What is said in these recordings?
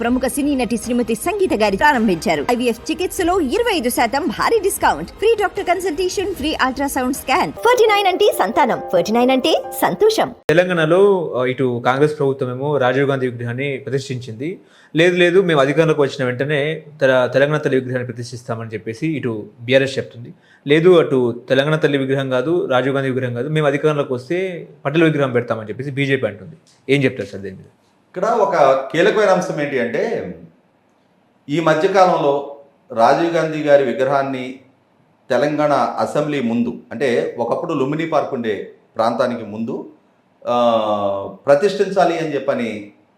ప్రముఖ సినీ నటి శ్రీమతి సంగీత గారి ప్రారంభించారు. ఐవీఎఫ్ చికిత్సలో ఇరవై ఐదు శాతం భారీ discount. Free doctor consultation free ultrasound scan. Forty nine అంటే సంతానం. ఫోర్టీ నైన్ అంటే సంతోషం. తెలంగాణలో ఇటు కాంగ్రెస్ ప్రభుత్వం ఏమో రాజీవ్ గాంధీ విగ్రహాన్ని ప్రతిష్ఠించింది. లేదు లేదు మేము అధికారంలోకి వచ్చిన వెంటనే తెలంగాణ తల్లి విగ్రహాన్ని ప్రతిష్ఠిస్తామని చెప్పేసి ఇటు బీఆర్ఎస్ చెప్తుంది. లేదు అటు తెలంగాణ తల్లి విగ్రహం కాదు రాజీవ్ గాంధీ విగ్రహం కాదు మేము అధికారంలోకి వస్తే పటేల్ విగ్రహం పెడతామని చెప్పేసి బీజేపీ అంటుంది. ఏం చెప్తారు సార్ దీని మీద? ఇక్కడ ఒక కీలకమైన అంశం ఏంటి అంటే ఈ మధ్యకాలంలో రాజీవ్ గాంధీ గారి విగ్రహాన్ని తెలంగాణ అసెంబ్లీ ముందు అంటే ఒకప్పుడు లుమినీ పార్క్ ఉండే ప్రాంతానికి ముందు ప్రతిష్ఠించాలి అని చెప్పని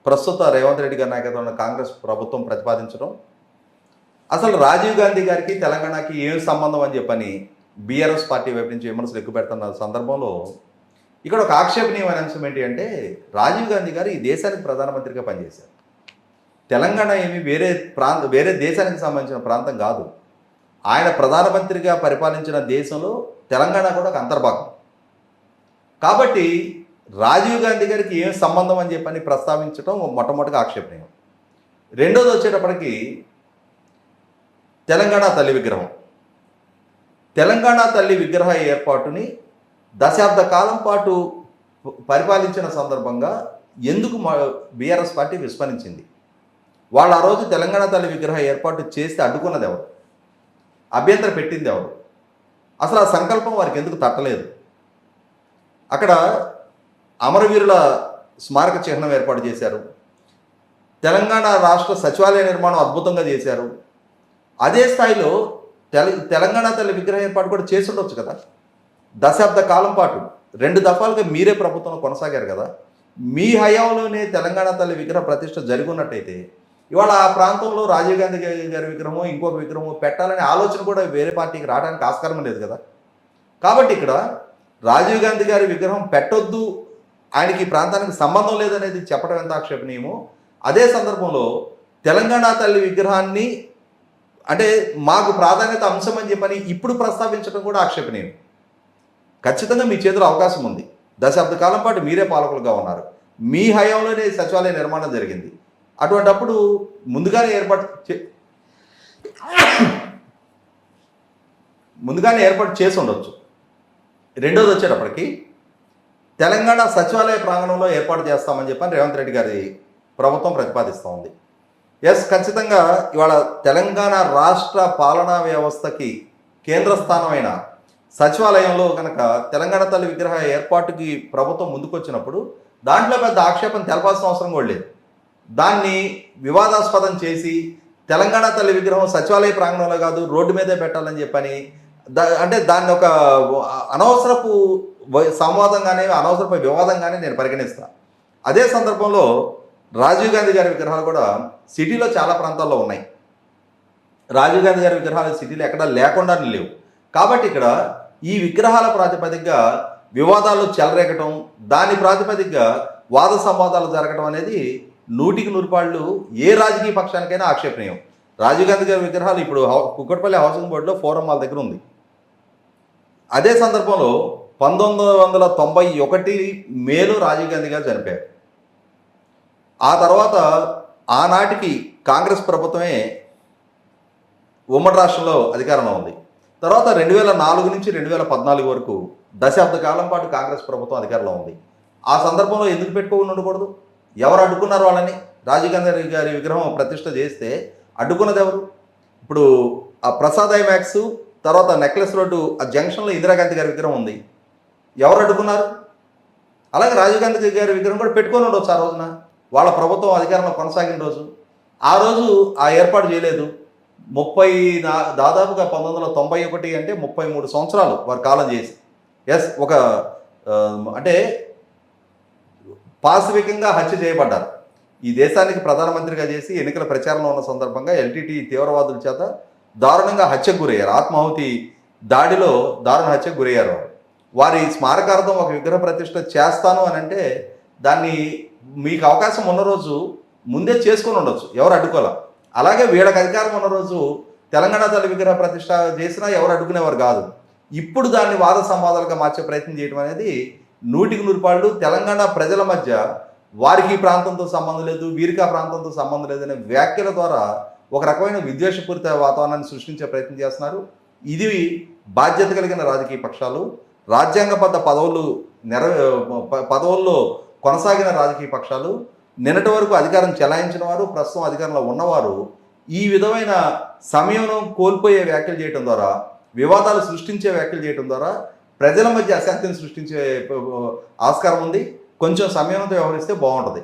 ప్రస్తుత రేవంత్ రెడ్డి గారి నాయకత్వంలో ఉన్న కాంగ్రెస్ ప్రభుత్వం ప్రతిపాదించడం అసలు రాజీవ్ గాంధీ గారికి తెలంగాణకి ఏం సంబంధం అని చెప్పని బీఆర్ఎస్ పార్టీ వైపు నుంచి విమర్శలు ఎక్కువ పెడుతున్న సందర్భంలో ఇక్కడ ఒక ఆక్షేపణీయమైన అంశం ఏంటి అంటే రాజీవ్ గాంధీ గారు ఈ దేశానికి ప్రధానమంత్రిగా పనిచేశారు. తెలంగాణ ఏమి వేరే ప్రాంత వేరే దేశానికి సంబంధించిన ప్రాంతం కాదు. ఆయన ప్రధానమంత్రిగా పరిపాలించిన దేశంలో తెలంగాణ కూడా ఒక అంతర్భాగం. కాబట్టి రాజీవ్ గాంధీ గారికి ఏం సంబంధం అని చెప్పని ప్రస్తావించడం మొట్టమొదటిగా ఆక్షేపణీయం. రెండోది వచ్చేటప్పటికి తెలంగాణ తల్లి విగ్రహం. తెలంగాణ తల్లి విగ్రహ ఏర్పాటుని దశాబ్ద కాలం పాటు పరిపాలించిన సందర్భంగా ఎందుకు బీఆర్ఎస్ పార్టీ విస్మరించింది? వాళ్ళు ఆ రోజు తెలంగాణ తల్లి విగ్రహ ఏర్పాటు చేస్తే అడ్డుకున్నది ఎవరు? అభ్యంతరం పెట్టింది ఎవరు? అసలు ఆ సంకల్పం వారికి ఎందుకు తట్టలేదు? అక్కడ అమరవీరుల స్మారక చిహ్నం ఏర్పాటు చేశారు. తెలంగాణ రాష్ట్ర సచివాలయ నిర్మాణం అద్భుతంగా చేశారు. అదే స్థాయిలో తెల తెలంగాణ తల్లి విగ్రహ ఏర్పాటు కూడా చేసి ఉండొచ్చు కదా? దశాబ్ద కాలం పాటు రెండు దఫాలుగా మీరే ప్రభుత్వంలో కొనసాగారు కదా. మీ హయాంలోనే తెలంగాణ తల్లి విగ్రహ ప్రతిష్ట జరుగున్నట్టయితే ఇవాళ ఆ ప్రాంతంలో రాజీవ్ గాంధీ గారి గారి విగ్రహము ఇంకొక విగ్రహము పెట్టాలనే ఆలోచన కూడా వేరే పార్టీకి రావడానికి ఆస్కారం లేదు కదా. కాబట్టి ఇక్కడ రాజీవ్ గాంధీ గారి విగ్రహం పెట్టొద్దు ఆయనకి ఈ ప్రాంతానికి సంబంధం లేదనేది చెప్పడం ఎంత ఆక్షేపణీయమో అదే సందర్భంలో తెలంగాణ తల్లి విగ్రహాన్ని అంటే మాకు ప్రాధాన్యత అంశం అని చెప్పని ఇప్పుడు ప్రస్తావించడం కూడా ఆక్షేపణీయం. ఖచ్చితంగా మీ చేతిలో అవకాశం ఉంది. దశాబ్ద కాలం పాటు మీరే పాలకులుగా ఉన్నారు. మీ హయాంలోనే సచివాలయ నిర్మాణం జరిగింది. అటువంటప్పుడు ముందుగానే ఏర్పాటు చే- ముందుగానే ఏర్పాటు చేసి ఉండొచ్చు. రెండోది వచ్చేటప్పటికి తెలంగాణ సచివాలయ ప్రాంగణంలో ఏర్పాటు చేస్తామని చెప్పని రేవంత్ రెడ్డి గారి ప్రభుత్వం ప్రతిపాదిస్తూ ఉంది. ఎస్ ఖచ్చితంగా ఇవాళ తెలంగాణ రాష్ట్ర పాలనా వ్యవస్థకి కేంద్ర స్థానమైన సచివాలయంలో కనుక తెలంగాణ తల్లి విగ్రహ ఏర్పాటుకి ప్రభుత్వం ముందుకొచ్చినప్పుడు దాంట్లో పెద్ద ఆక్షేపం తెలపాల్సిన అవసరం కూడా లేదు. దాన్ని వివాదాస్పదం చేసి తెలంగాణ తల్లి విగ్రహం సచివాలయ ప్రాంగణంలో కాదు రోడ్డు మీదే పెట్టాలని చెప్పని దా అంటే దాన్ని ఒక అనవసరపు సంవాదంగానే అనవసరపు వివాదంగానే నేను పరిగణిస్తాను అదే సందర్భంలో రాజీవ్ గాంధీ గారి విగ్రహాలు కూడా సిటీలో చాలా ప్రాంతాల్లో ఉన్నాయి. రాజీవ్ గాంధీ గారి విగ్రహాలు సిటీలో ఎక్కడా లేకుండా లేవు. కాబట్టి ఇక్కడ ఈ విగ్రహాల ప్రాతిపదికగా వివాదాలు చెలరేగటం దాని ప్రాతిపదికగా వాద సంవాదాలు జరగడం అనేది నూటికి నూరుపాళ్ళు ఏ రాజకీయ పక్షానికైనా ఆక్షేపణీయం. రాజీవ్ గాంధీ గారి విగ్రహాలు ఇప్పుడు హౌ- కుక్కట్పల్లి హౌసింగ్ బోర్డులో ఫోరం వాళ్ళ దగ్గర ఉంది. అదే సందర్భంలో పంతొమ్మిది వందల తొంభై ఒకటి మేలో రాజీవ్ గాంధీ గారు చనిపోయారు. ఆ తర్వాత ఆనాటికి కాంగ్రెస్ ప్రభుత్వమే ఉమ్మడి రాష్ట్రంలో అధికారంలో ఉంది. తర్వాత రెండు వేల నాలుగు నుంచి రెండు వేల పద్నాలుగు వరకు దశాబ్ద కాలం పాటు కాంగ్రెస్ ప్రభుత్వం అధికారంలో ఉంది. ఆ సందర్భంలో ఎందుకు పెట్టుకోకుండా ఉండకూడదు? ఎవరు అడ్డుకున్నారు వాళ్ళని? రాజీవ్ గాంధీ గారి విగ్రహం ప్రతిష్ట చేస్తే అడ్డుకున్నది ఎవరు? ఇప్పుడు ఆ ప్రసాద్ ఐమాక్స్ తర్వాత నెక్లెస్ రోడ్డు ఆ జంక్షన్లో ఇందిరాగాంధీ గారి విగ్రహం ఉంది. ఎవరు అడ్డుకున్నారు? అలాగే రాజీవ్ గాంధీ గారి విగ్రహం కూడా పెట్టుకొని ఉండొచ్చు ఆ రోజున. వాళ్ళ ప్రభుత్వం అధికారంలో కొనసాగిన రోజు. ఆ రోజు ఆ ఏర్పాటు చేయలేదు. ముప్పై నా దాదాపుగా పంతొమ్మిది వందల తొంభై ఒకటి అంటే ముప్పై మూడు సంవత్సరాలు వారు కాలం చేసి. ఎస్ ఒక అంటే పాశవికంగా హత్య చేయబడ్డారు. ఈ దేశానికి ప్రధానమంత్రిగా చేసి ఎన్నికల ప్రచారంలో ఉన్న సందర్భంగా ఎల్టీటీ తీవ్రవాదుల చేత దారుణంగా హత్యకు గురయ్యారు. ఆత్మాహుతి దాడిలో దారుణ హత్యకు గురయ్యారు వారి స్మారకార్థం ఒక విగ్రహ ప్రతిష్ట చేస్తాను అని అంటే దాన్ని మీకు అవకాశం ఉన్న రోజు ముందే చేసుకొని ఉండొచ్చు. ఎవరు అడ్డుకోలే? అలాగే వీళ్ళకి అధికారం ఉన్న రోజు తెలంగాణ తల్లి విగ్రహ ప్రతిష్ట చేసినా ఎవరు అడ్డుకునేవారు కాదు. ఇప్పుడు దాన్ని వాద సంవాదాలుగా మార్చే ప్రయత్నం చేయడం అనేది నూటికి నూరు పాళ్ళు తెలంగాణ ప్రజల మధ్య వారికి ఈ ప్రాంతంతో సంబంధం లేదు వీరికి ఆ ప్రాంతంతో సంబంధం లేదనే వ్యాఖ్యల ద్వారా ఒక రకమైన విద్వేషపూరిత వాతావరణాన్ని సృష్టించే ప్రయత్నం చేస్తున్నారు. ఇది బాధ్యత కలిగిన రాజకీయ పక్షాలు రాజ్యాంగబద్ధ పదవులు నెర ప- పదవుల్లో కొనసాగిన రాజకీయ పక్షాలు నిన్నటి వరకు అధికారం చెలాయించిన వారు ప్రస్తుతం అధికారంలో ఉన్నవారు ఈ విధమైన సమయం కోల్పోయే వ్యాఖ్యలు చేయడం ద్వారా వివాదాలు సృష్టించే వ్యాఖ్యలు చేయడం ద్వారా ప్రజల మధ్య అశాంతిని సృష్టించే ఆస్కారం ఉంది. కొంచెం సమయంతో వ్యవహరిస్తే బాగుంటుంది.